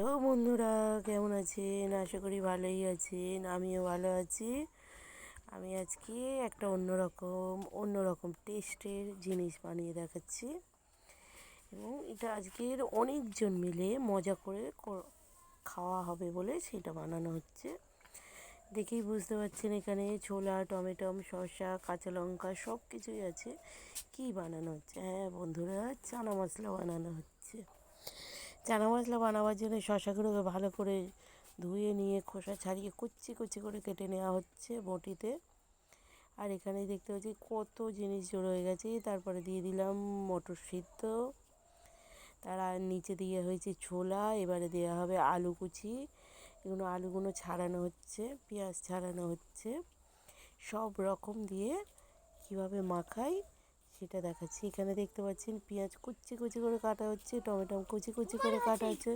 Hello বন্ধুরা, কেমন আছেন? আশা করি ভালোই আছেন, আমিও ভালো আছি। আমি আজকে একটা অন্যরকম অন্যরকম টেস্টের জিনিস বানিয়ে দেখাচ্ছি। এবং এটা আজকের অনেকজন মিলে মজা করে খাওয়া হবে বলে সেটা বানানো হচ্ছে। দেখেই বুঝতে পারছেন এখানে ছোলা, টমেটম, শসা, কাঁচা লঙ্কা সব কিছুই আছে। কি বানানো হচ্ছে? হ্যাঁ বন্ধুরা, চানা মশলা বানানো হচ্ছে। চানা মশলা বানাবার জন্য শশাগুলোকে ভালো করে ধুয়ে নিয়ে খোসা ছাড়িয়ে কুচি কুচি করে কেটে নেওয়া হচ্ছে বটিতে। আর এখানে দেখতে পাচ্ছি কত জিনিস জড়ো হয়ে গেছে। তারপরে দিয়ে দিলাম মটর সিদ্ধ। তার নিচে দিয়ে হয়েছে ছোলা, এবারে দেওয়া হবে আলু কুচি। এগুলো আলুগুলো ছাড়ানো হচ্ছে, পেঁয়াজ ছাড়ানো হচ্ছে। সব রকম দিয়ে কীভাবে মাখাই সেটা দেখাচ্ছি। এখানে দেখতে পাচ্ছেন পেঁয়াজ কুচি কুচি করে কাটা হচ্ছে টমেটো কুচি কুচি করে কাটা হচ্ছে।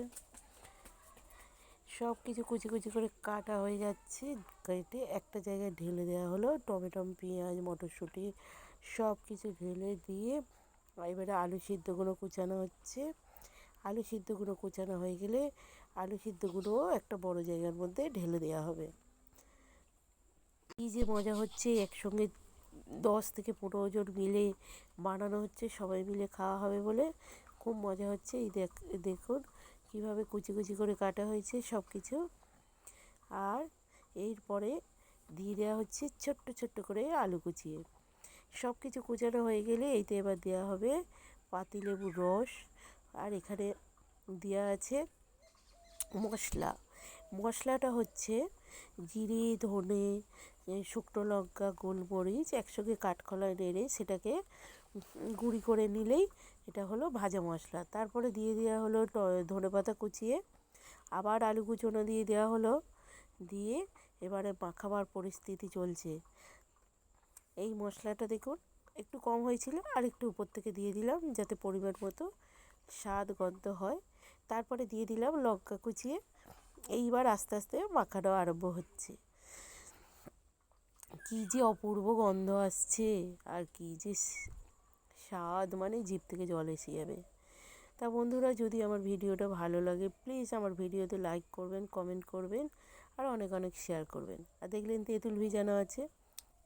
সব কিছু কুচি কুচি করে কাটা হয়ে যাচ্ছে। কেটে একটা জায়গায় ঢেলে দেওয়া হলো টমেটম পেঁয়াজ মটরশুঁটি সব কিছু ঢেলে দিয়ে এবারে আলু সিদ্ধগুলো কুচানো হচ্ছে। আলু সিদ্ধগুলো কুচানো হয়ে গেলে আলু সিদ্ধগুলোও একটা বড় জায়গার মধ্যে ঢেলে দেওয়া হবে। কী যে মজা হচ্ছে একসঙ্গে দশ থেকে পনেরো জন মিলে বানানো হচ্ছে, সবাই মিলে খাওয়া হবে বলে খুব মজা হচ্ছে। এই দেখ, দেখুন কীভাবে কুচি কুচি করে কাটা হয়েছে সব কিছু আর এরপরে দিয়ে দেওয়া হচ্ছে ছোট্ট ছোট্ট করে আলু কুচিয়ে। সব কিছু কুচানো হয়ে গেলে এইতে এবার দেওয়া হবে পাতিলেবুর রস। আর এখানে দেওয়া আছে মশলা। মশলাটা হচ্ছে জিরে, ধনে শুকনো লঙ্কা, গোলমরিচ একসঙ্গে কাঠখোলায় নেড়ে সেটাকে গুঁড়ি করে নিলেই এটা হলো ভাজা মশলা। তারপরে দিয়ে দেওয়া হলো ধনে পাতা কুচিয়ে। আবার আলু কুচোনো দিয়ে দেওয়া হলো। দিয়ে এবারে মাখাবার পরিস্থিতি চলছে। এই মশলাটা দেখুন, একটু কম হয়েছিল আর একটু উপর থেকে দিয়ে দিলাম যাতে পরিমাণ মতো স্বাদ গন্ধ হয়। তারপরে দিয়ে দিলাম লঙ্কা কুচিয়ে। এইবার আস্তে আস্তে মাখানো আরম্ভ হচ্ছে। কী যে অপূর্ব গন্ধ আসছে, আর কী যে স্বাদ মানে জিভ থেকে জল এসে যাবে। তা বন্ধুরা, যদি আমার ভিডিওটা ভালো লাগে প্লিজ আমার ভিডিওতে লাইক করবেন কমেন্ট করবেন, আর অনেক অনেক শেয়ার করবেন। আর দেখলেন তেঁতুল ভিজানো আছে।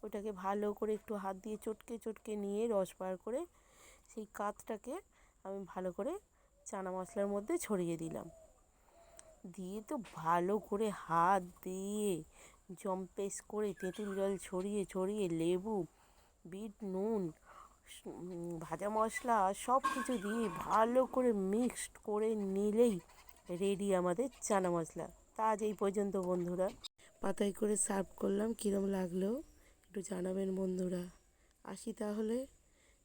ওটাকে ভালো করে একটু হাত দিয়ে চটকে চটকে নিয়ে রস বার করে সেই কাতটাকে আমি ভালো করে চানা মশলার মধ্যে ছড়িয়ে দিলাম। দিয়ে তো ভালো করে হাত দিয়ে জম্পেস করে তেঁতুল জল ছড়িয়ে ছড়িয়ে লেবু, বিট, নুন ভাজা মশলা সব কিছু দিয়ে ভালো করে মিক্সড করে নিলেই রেডি আমাদের চানা মশলা। তা আজ এই পর্যন্ত বন্ধুরা। পাতায় করে সার্ভ করলাম, কীরম লাগল একটু জানাবেন বন্ধুরা। আসি তাহলে,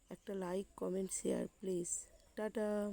একটা like, comment, share please. Tata.